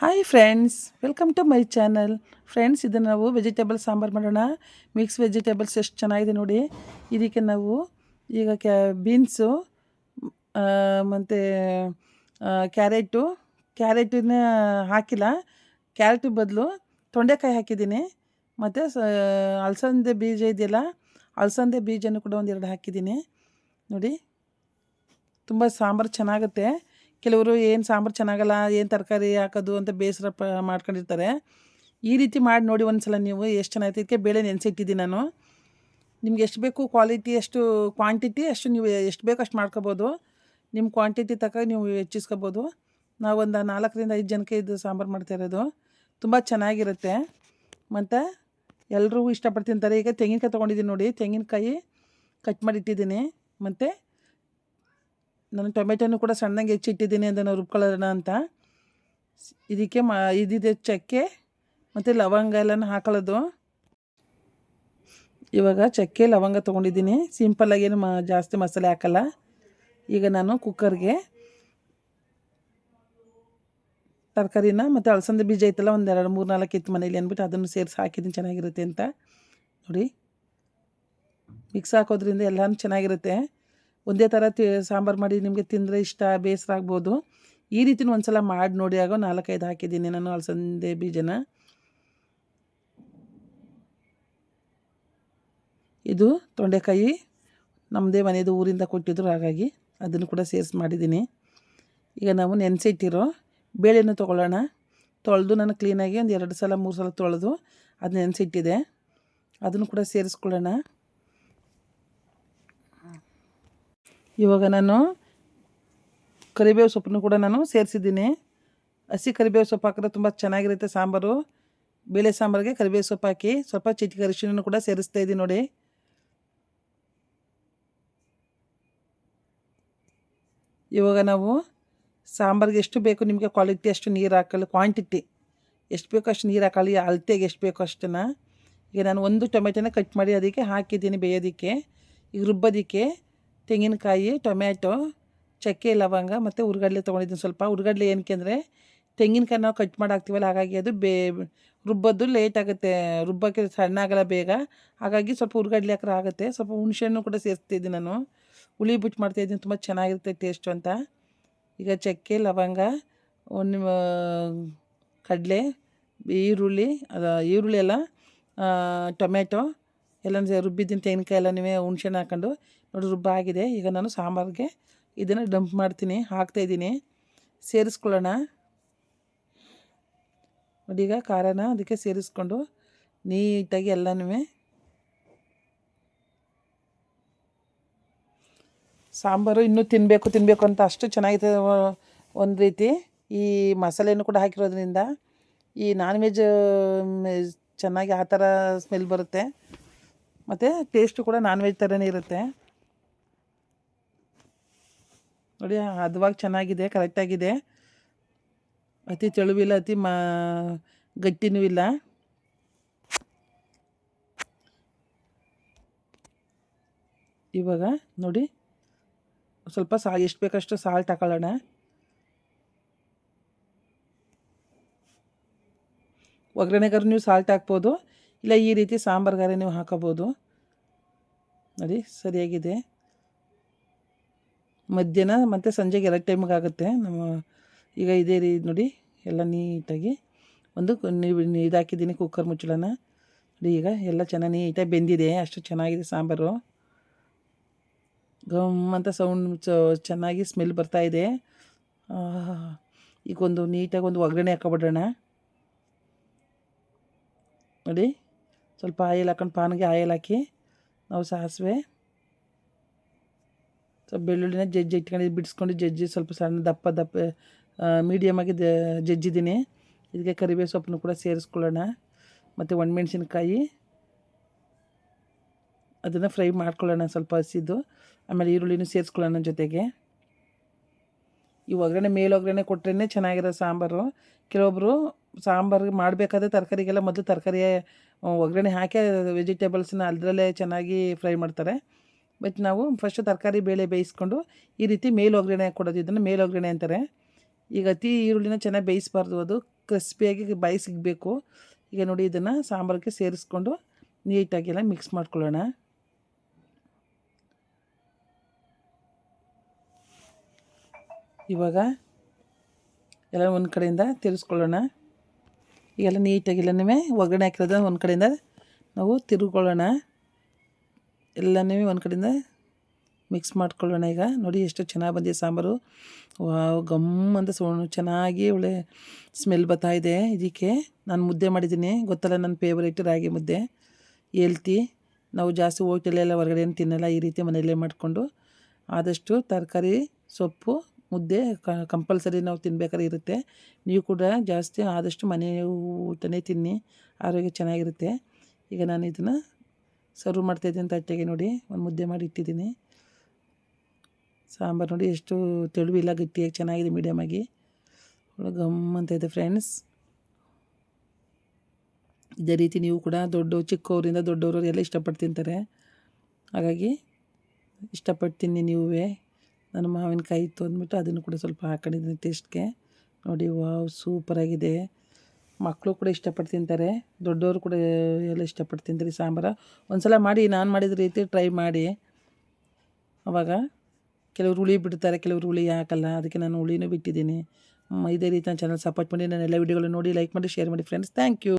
Hi friends welcome to my channel friends ಇದನ್ನು ನಾವು vegetable sambar ಮಾಡೋಣ. ಮಿಕ್ಸ್ ವೆಜಿಟೇಬಲ್ಸ್ ಎಷ್ಟು ಚೆನ್ನಾಗಿದೆ ನೋಡಿ. ಇದಕ್ಕೆ ನಾವು ಈಗ ಕ್ಯಾ ಬೀನ್ಸು ಮತ್ತು ಕ್ಯಾರೆಟು ಕ್ಯಾರೆಟನ್ನ ಹಾಕಿಲ್ಲ. ಕ್ಯಾರೆಟ್ ಬದಲು ತೊಂಡೆಕಾಯಿ ಹಾಕಿದ್ದೀನಿ. ಮತ್ತು ಅಲಸಂದೆ ಬೀಜ ಇದೆಯಲ್ಲ, ಅಲಸಂದೆ ಬೀಜನೂ ಕೂಡ ಒಂದೆರಡು ಹಾಕಿದ್ದೀನಿ. ನೋಡಿ, ತುಂಬ ಸಾಂಬಾರು ಚೆನ್ನಾಗುತ್ತೆ. ಕೆಲವರು ಏನು ಸಾಂಬಾರು ಚೆನ್ನಾಗಲ್ಲ, ಏನು ತರಕಾರಿ ಹಾಕೋದು ಅಂತ ಬೇಸರ ಪ ಮಾಡ್ಕೊಂಡಿರ್ತಾರೆ. ಈ ರೀತಿ ಮಾಡಿ ನೋಡಿ ಒಂದು ಸಲ ನೀವು ಎಷ್ಟು ಚೆನ್ನಾಗಿತ್ತು ಇದಕ್ಕೆ ಬೇಳೆ ನೆನೆಸಿಟ್ಟಿದ್ದೀನಿ ನಾನು. ನಿಮ್ಗೆ ಎಷ್ಟು ಬೇಕು ಕ್ವಾಲಿಟಿ ಎಷ್ಟು ಕ್ವಾಂಟಿಟಿ ಅಷ್ಟು ನೀವು ಎಷ್ಟು ಬೇಕು ಅಷ್ಟು ಮಾಡ್ಕೋಬೋದು. ನಿಮ್ಮ ಕ್ವಾಂಟಿಟಿ ತಕ್ಕ ನೀವು ಹೆಚ್ಚಿಸ್ಕೋಬೋದು. ನಾವೊಂದು ನಾಲ್ಕರಿಂದ ಐದು ಜನಕ್ಕೆ ಇದು ಸಾಂಬಾರು ಮಾಡ್ತಾ ಇರೋದು. ತುಂಬ ಚೆನ್ನಾಗಿರುತ್ತೆ. ಮತ್ತು ಎಲ್ಲರೂ ಇಷ್ಟಪಟ್ಟು ತಿಂತಾರೆ ಈಗ ತೆಂಗಿನಕಾಯಿ ತೊಗೊಂಡಿದ್ದೀನಿ ನೋಡಿ. ತೆಂಗಿನಕಾಯಿ ಕಟ್ ಮಾಡಿ ಇಟ್ಟಿದ್ದೀನಿ ಮತ್ತು ನಾನು ಟೊಮೆಟೊನು ಕೂಡ ಸಣ್ಣಗೆ ಹೆಚ್ಚಿಟ್ಟಿದ್ದೀನಿ ಅದನ್ನು ರುಬ್ಕೊಳ್ಳೋಣ ಅಂತ. ಇದಕ್ಕೆ ಮ, ಇದಿದೆ ಚಕ್ಕೆ ಮತ್ತು ಲವಂಗ ಎಲ್ಲನೂ ಹಾಕೊಳ್ಳೋದು. ಇವಾಗ ಚಕ್ಕೆ, ಲವಂಗ ತೊಗೊಂಡಿದ್ದೀನಿ. ಸಿಂಪಲ್ಲಾಗೇನು ಮ, ಜಾಸ್ತಿ ಮಸಾಲೆ ಹಾಕಲ್ಲ. ಈಗ ನಾನು ಕುಕ್ಕರ್ಗೆ ತರಕಾರಿನ ಮತ್ತು ಅಲಸಂದೆ ಬೀಜ ಐತಲ್ಲ, ಒಂದು ಎರಡು ಮೂರು ನಾಲ್ಕು ಇತ್ತು ಮನೇಲಿ ಅಂದ್ಬಿಟ್ಟು ಅದನ್ನು ಸೇರಿಸಿ ಹಾಕಿದ್ದೀನಿ, ಚೆನ್ನಾಗಿರುತ್ತೆ ಅಂತ. ನೋಡಿ ಮಿಕ್ಸ್ ಹಾಕೋದ್ರಿಂದ ಎಲ್ಲನೂ ಚೆನ್ನಾಗಿರುತ್ತೆ. ಒಂದೇ ಥರ ತಿ, ಸಾಂಬಾರು ಮಾಡಿ ನಿಮಗೆ ತಿಂದರೆ ಇಷ್ಟ, ಬೇಸರ ಆಗ್ಬೋದು. ಈ ರೀತಿನೂ ಒಂದು ಸಲ ಮಾಡಿ ನೋಡಿ, ಆಗೋ ನಾಲ್ಕೈದು ಹಾಕಿದ್ದೀನಿ ನಾನು ಅಲಸಂದೆ ಬೀಜನ. ಇದು ತೊಂಡೆಕಾಯಿ. ನಮ್ಮದೇ ಮನೆಯದು ಊರಿಂದ ಕೊಟ್ಟಿದ್ರು, ಹಾಗಾಗಿ ಅದನ್ನು ಕೂಡ ಸೇರಿಸಿ ಮಾಡಿದ್ದೀನಿ. ಈಗ ನಾವು ನೆನೆಸಿಟ್ಟಿರೋ ಬೇಳೆನೂ ತೊಗೊಳ್ಳೋಣ. ತೊಳೆದು ನಾನು ಕ್ಲೀನಾಗಿ ಒಂದು ಎರಡು ಸಲ, ಮೂರು ಸಲ ತೊಳೆದು ಅದು ನೆನೆಸಿಟ್ಟಿದೆ. ಅದನ್ನು ಕೂಡ ಸೇರಿಸ್ಕೊಳ್ಳೋಣ. ಇವಾಗ ನಾನು ಕರಿಬೇವು ಸೊಪ್ಪನ್ನು ಕೂಡ ನಾನು ಸೇರಿಸಿದ್ದೀನಿ. ಹಸಿ ಕರಿಬೇವು ಸೊಪ್ಪು ಹಾಕಿದ್ರೆ ತುಂಬ ಚೆನ್ನಾಗಿರುತ್ತೆ ಸಾಂಬಾರು. ಬೇಳೆ ಸಾಂಬಾರಿಗೆ ಕರಿಬೇವು ಸೊಪ್ಪು ಹಾಕಿ ಸ್ವಲ್ಪ ಚಿಟಿಕೆ ಅರಿಶಿನ ಕೂಡ ಸೇರಿಸ್ತಾ ಇದ್ದೀನಿ ನೋಡಿ. ಇವಾಗ ನಾವು ಸಾಂಬಾರಿಗೆ ಎಷ್ಟು ಬೇಕು ನಿಮಗೆ ಕ್ವಾಲಿಟಿ ಅಷ್ಟು ನೀರು ಹಾಕಲು, ಕ್ವಾಂಟಿಟಿ ಎಷ್ಟು ಬೇಕೋ ಅಷ್ಟು ನೀರು ಹಾಕಲಿ, ಅಳತೆಗೆ ಎಷ್ಟು ಬೇಕೋ ಅಷ್ಟನ್ನು. ಈಗ ನಾನು ಒಂದು ಟೊಮೆಟೊನ ಕಟ್ ಮಾಡಿ ಅದಕ್ಕೆ ಹಾಕಿದ್ದೀನಿ ಬೇಯೋದಕ್ಕೆ ಈಗ ರುಬ್ಬೋದಕ್ಕೆ. ತೆಂಗಿನಕಾಯಿ, ಟೊಮ್ಯಾಟೊ, ಚಕ್ಕೆ, ಲವಂಗ ಮತ್ತು ಹುರ್ಗಡ್ಲೆ ತೊಗೊಂಡಿದ್ದೀನಿ ಸ್ವಲ್ಪ. ಹುರ್ಗಡ್ಲೆ ಏನಕ್ಕೆ ಅಂದರೆ ತೆಂಗಿನಕಾಯಿ ನಾವು ಕಟ್ ಮಾಡಿ ಹಾಕ್ತೀವಲ್ಲ, ಹಾಗಾಗಿ ಅದು ಬೇ ರುಬ್ಬೋದು ಲೇಟ್ ಆಗುತ್ತೆ. ರುಬ್ಬಕ್ಕೆ ಸಣ್ಣ ಆಗಲ್ಲ ಬೇಗ. ಹಾಗಾಗಿ ಸ್ವಲ್ಪ ಹುರ್ಗಡ್ಲೆ ಹಾಕ್ರೆ ಆಗುತ್ತೆ. ಸ್ವಲ್ಪ ಹುಣಸೆಹಣ್ಣು ಕೂಡ ಸೇರಿಸ್ತಿದ್ದೀನಿ ನಾನು. ಹುಳಿ ಬಿಟ್ಟು ಮಾಡ್ತಾಯಿದ್ದೀನಿ ತುಂಬ ಚೆನ್ನಾಗಿರುತ್ತೆ ಟೇಸ್ಟು ಅಂತ. ಈಗ ಚಕ್ಕೆ, ಲವಂಗ ಒಂದು ಕಡಲೆ, ಈರುಳ್ಳಿ, ಅದು ಈರುಳ್ಳಿ ಎಲ್ಲ ಟೊಮೆಟೊ ಎಲ್ಲನೂ ರುಬ್ಬಿದ್ದಿನ ತೆಂಗಿನಕಾಯಿ ಎಲ್ಲ ನೀವೇ ಹುಣ್ಸೆಹಣ್ಣು ಹಾಕೊಂಡು. ನೋಡಿ ರುಬ್ಬಾಗಿದೆ ಈಗ ನಾನು ಸಾಂಬಾರಿಗೆ ಇದನ್ನು ಡಂಪ್ ಮಾಡ್ತೀನಿ. ಹಾಕ್ತಾಯಿದ್ದೀನಿ ಸೇರಿಸ್ಕೊಳ್ಳೋಣ. ನೋಡಿ ಈಗ ಖಾರನ ಅದಕ್ಕೆ ಸೇರಿಸ್ಕೊಂಡು ನೀಟಾಗಿ ಎಲ್ಲನೂ ಸಾಂಬಾರು ಇನ್ನೂ ತಿನ್ನಬೇಕು ತಿನ್ನಬೇಕು ಅಂತ ಅಷ್ಟು ಚೆನ್ನಾಗಿದೆ ಒಂದು ರೀತಿ. ಈ ಮಸಾಲೆಯನ್ನು ಕೂಡ ಹಾಕಿರೋದ್ರಿಂದ ಈ ನಾನ್ ವೆಜ್ ಚೆನ್ನಾಗಿ ಆ ಥರ ಸ್ಮೆಲ್ ಬರುತ್ತೆ. ಮತ್ತು ಟೇಸ್ಟು ಕೂಡ ನಾನ್ ವೆಜ್ ಥರನೇ ಇರುತ್ತೆ. ನೋಡಿ, ಹದವಾಗಿ ಚೆನ್ನಾಗಿದೆ ಕರೆಕ್ಟಾಗಿದೆ ಅತಿ ತೆಳುವಿಲ್ಲ, ಅತಿ ಮಾ, ಗಟ್ಟಿನೂ ಇಲ್ಲ. ಇವಾಗ ನೋಡಿ, ಸ್ವಲ್ಪ ಸಾ, ಎಷ್ಟು ಬೇಕಷ್ಟು ಸಾಲ್ಟ್ ಹಾಕೊಳ್ಳೋಣ. ಒಗ್ಗರಣೆಗಾರು ನೀವು ಸಾಲ್ಟ್ ಹಾಕ್ಬೋದು. ಇಲ್ಲ, ಈ ರೀತಿ ಸಾಂಬಾರ್ಗಾರೆ ನೀವು ಹಾಕೋಬೋದು. ನೋಡಿ, ಸರಿಯಾಗಿದೆ. ಮಧ್ಯಾಹ್ನ ಮತ್ತು ಸಂಜೆಗೆ ಎರಡು ಟೈಮಿಗೆ ಆಗುತ್ತೆ. ನಮ್ಮ ಈಗ ಇದೇ ರೀ, ನೋಡಿ, ಎಲ್ಲ ನೀಟಾಗಿ. ಒಂದು ನೀವು ಇದಾಕಿದ್ದೀನಿ ಕುಕ್ಕರ್ ಮುಚ್ಚಳನ. ನೋಡಿ, ಈಗ ಎಲ್ಲ ಚೆನ್ನಾಗಿ ನೀಟಾಗಿ ಬೆಂದಿದೆ. ಅಷ್ಟು ಚೆನ್ನಾಗಿದೆ ಸಾಂಬಾರು. ಗಮ್ ಅಂತ ಸೌಂಡ್ ಚೆನ್ನಾಗಿ ಸ್ಮೆಲ್ ಬರ್ತಾಯಿದೆ ಈಗೊಂದು ನೀಟಾಗಿ ಒಂದು ಒಗ್ಗರಣೆ ಹಾಕೊಬಿಡೋಣ. ನೋಡಿ. ಸ್ವಲ್ಪ ಆಯಿಲ್ ಹಾಕೊಂಡು ಪಾನಿಗೆ ಆಯಿಲ್ ಹಾಕಿ ನಾವು ಸಾಸಿವೆ, ಸ್ವಲ್ಪ ಬೆಳ್ಳುಳ್ಳಿನ ಜಜ್ಜಿ ಇಟ್ಕೊಂಡು ಬಿಡಿಸ್ಕೊಂಡು ಜಜ್ಜಿ ಸ್ವಲ್ಪ ಸಣ್ಣ ದಪ್ಪ ದಪ್ಪ ಮೀಡಿಯಮಾಗಿ ಜಜ್ಜಿದ್ದೀನಿ. ಇದಕ್ಕೆ ಕರಿಬೇವು ಸೊಪ್ಪನ್ನು ಕೂಡ ಸೇರಿಸ್ಕೊಳ್ಳೋಣ. ಮತ್ತು ಒಣಮೆಣ್ಸಿನ್ಕಾಯಿ, ಅದನ್ನು ಫ್ರೈ ಮಾಡ್ಕೊಳ್ಳೋಣ ಸ್ವಲ್ಪ ಹಸಿದ್ದು ಆಮೇಲೆ ಈರುಳ್ಳಿನೂ ಸೇರಿಸ್ಕೊಳ್ಳೋಣ ಜೊತೆಗೆ. ಈ ಒಗ್ಗರಣೆ, ಮೇಲೆ ಒಗ್ಗರಣೆ ಕೊಟ್ರೇ ಚೆನ್ನಾಗಿರೋ ಸಾಂಬಾರು. ಕೆಲವೊಬ್ಬರು ಸಾಂಬಾರಿಗೆ ಮಾಡಬೇಕಾದ್ರೆ ತರಕಾರಿಗೆಲ್ಲ ಮೊದಲು ತರಕಾರಿ ಒಗ್ಗರಣೆ ಹಾಕಿ ವೆಜಿಟೇಬಲ್ಸ್ನ ಅದರಲ್ಲೇ ಚೆನ್ನಾಗಿ ಫ್ರೈ ಮಾಡ್ತಾರೆ. ಬಟ್ ನಾವು ಫಸ್ಟು ತರಕಾರಿ ಬೇಳೆ ಬೇಯಿಸ್ಕೊಂಡು ಈ ರೀತಿ ಮೇಲ್ ಒಗ್ಗರಣೆ ಕೊಡೋದು ಇದನ್ನು ಮೇಲ್ ಒಗ್ಗರಣೆ ಅಂತಾರೆ. ಈಗ ಅತಿ ಈರುಳ್ಳಿನ ಚೆನ್ನಾಗಿ ಬೇಯಿಸಬಾರ್ದು. ಅದು ಕ್ರಿಸ್ಪಿಯಾಗಿ ಬಾಯಿ ಸಿಗಬೇಕು ಈಗ ನೋಡಿ ಇದನ್ನು ಸಾಂಬಾರಿಗೆ ಸೇರಿಸ್ಕೊಂಡು ನೀಟಾಗಿ ಎಲ್ಲ ಮಿಕ್ಸ್ ಮಾಡ್ಕೊಳ್ಳೋಣ. ಇವಾಗ ಎಲ್ಲ ಒಂದು ಕಡೆಯಿಂದ ತಿರ್ಸ್ಕೊಳ್ಳೋಣ. ಈಗೆಲ್ಲ ನೀಟಾಗಿ ಎಲ್ಲನೂ ಒಗ್ಗರಣೆ ಹಾಕಿರೋದು ಒಂದು ಕಡೆಯಿಂದ ನಾವು ತಿರುಕೊಳ್ಳೋಣ ಎಲ್ಲನೂ ಒಂದು ಕಡೆಯಿಂದ ಮಿಕ್ಸ್ ಮಾಡ್ಕೊಳ್ಳೋಣ ಈಗ. ನೋಡಿ ಎಷ್ಟು ಚೆನ್ನಾಗಿ ಬಂದಿದೆ ಸಾಂಬಾರು. ವಾವ್, ಗಮ್ ಅಂತ ಸೋ ಚೆನ್ನಾಗಿ ಒಳ್ಳೆ ಸ್ಮೆಲ್ ಬರ್ತಾ ಇದೆ ಇದಕ್ಕೆ. ನಾನು ಮುದ್ದೆ ಮಾಡಿದ್ದೀನಿ. ಗೊತ್ತಲ್ಲ ನನ್ನ ಫೇವ್ರೇಟ್ ರಾಗಿ ಮುದ್ದೆ. ಹೇಳ್ತಿ ನಾವು ಜಾಸ್ತಿ ಹೋಟೆಲೆಲ್ಲ ಹೊರಗಡೆ ಏನು ತಿನ್ನಲ್ಲ, ಈ ರೀತಿ ಮನೆಯಲ್ಲೇ ಮಾಡಿಕೊಂಡು. ಆದಷ್ಟು ತರಕಾರಿ, ಸೊಪ್ಪು ಮುದ್ದೆ ಕಂಪಲ್ಸರಿ ನಾವು ತಿನ್ಬೇಕಾದ್ರೆ ಇರುತ್ತೆ. ನೀವು ಕೂಡ ಜಾಸ್ತಿ ಆದಷ್ಟು ಮನೆ ಊಟನೇ ತಿನ್ನಿ, ಆರೋಗ್ಯ ಚೆನ್ನಾಗಿರುತ್ತೆ. ಈಗ ನಾನು ಇದನ್ನು ಸರ್ವ್ ಮಾಡ್ತಾಯಿದ್ದೀನಿ ತಟ್ಟೆಗೆ ನೋಡಿ, ಒಂದು ಮುದ್ದೆ ಮಾಡಿ ಇಟ್ಟಿದ್ದೀನಿ. ಸಾಂಬಾರು ನೋಡಿ ಎಷ್ಟು ತೆಳುವಿಲ್ಲ, ಗಟ್ಟಿಯಾಗಿ ಚೆನ್ನಾಗಿದೆ ಮೀಡಿಯಮಾಗಿ ಒಳ್ಳೆ ಗಮ್ ಅಂತ ಇದೆ ಫ್ರೆಂಡ್ಸ್ ಇದೇ ರೀತಿ ನೀವು ಕೂಡ ದೊಡ್ಡ, ಚಿಕ್ಕವರಿಂದ ದೊಡ್ಡವರು ಎಲ್ಲ ಇಷ್ಟಪಟ್ಟು ತಿಂತಾರೆ. ಹಾಗಾಗಿ ಇಷ್ಟಪಟ್ಟು ತಿನ್ನಿ ನೀವೇ. ನಾನು ಮಾವಿನಕಾಯಿ ಇತ್ತು ಅಂದ್ಬಿಟ್ಟು ಅದನ್ನು ಕೂಡ ಸ್ವಲ್ಪ ಹಾಕೊಂಡಿದ್ದೀನಿ ಟೇಸ್ಟ್ಗೆ ನೋಡಿ, ವಾವ್ ಸೂಪರಾಗಿದೆ ಮಕ್ಕಳು ಕೂಡ ಇಷ್ಟಪಟ್ಟು ತಿಂತಾರೆ. ದೊಡ್ಡವರು ಕೂಡ ಎಲ್ಲ ಇಷ್ಟಪಟ್ಟು ತಿಂತಾರೆ ಸಾಂಬಾರು. ಒಂದು ಸಲ ಮಾಡಿ, ನಾನು ಮಾಡಿದ ರೀತಿ ಟ್ರೈ ಮಾಡಿ. ಅವಾಗ ಕೆಲವರು ಹುಳಿ ಬಿಡ್ತಾರೆ, ಕೆಲವರು ಹುಳಿ ಹಾಕಲ್ಲ. ಅದಕ್ಕೆ ನಾನು ಹುಳಿನೂ ಬಿಟ್ಟಿದ್ದೀನಿ. ಇದೇ ರೀತಿ ನಾನು ಚಾನಲ್ ಸಪೋರ್ಟ್ ಮಾಡಿ. ನಾನು ಎಲ್ಲ ವೀಡಿಯೋಗಳು ನೋಡಿ ಲೈಕ್ ಮಾಡಿ ಶೇರ್ ಮಾಡಿ ಫ್ರೆಂಡ್ಸ್ ಥ್ಯಾಂಕ್ ಯು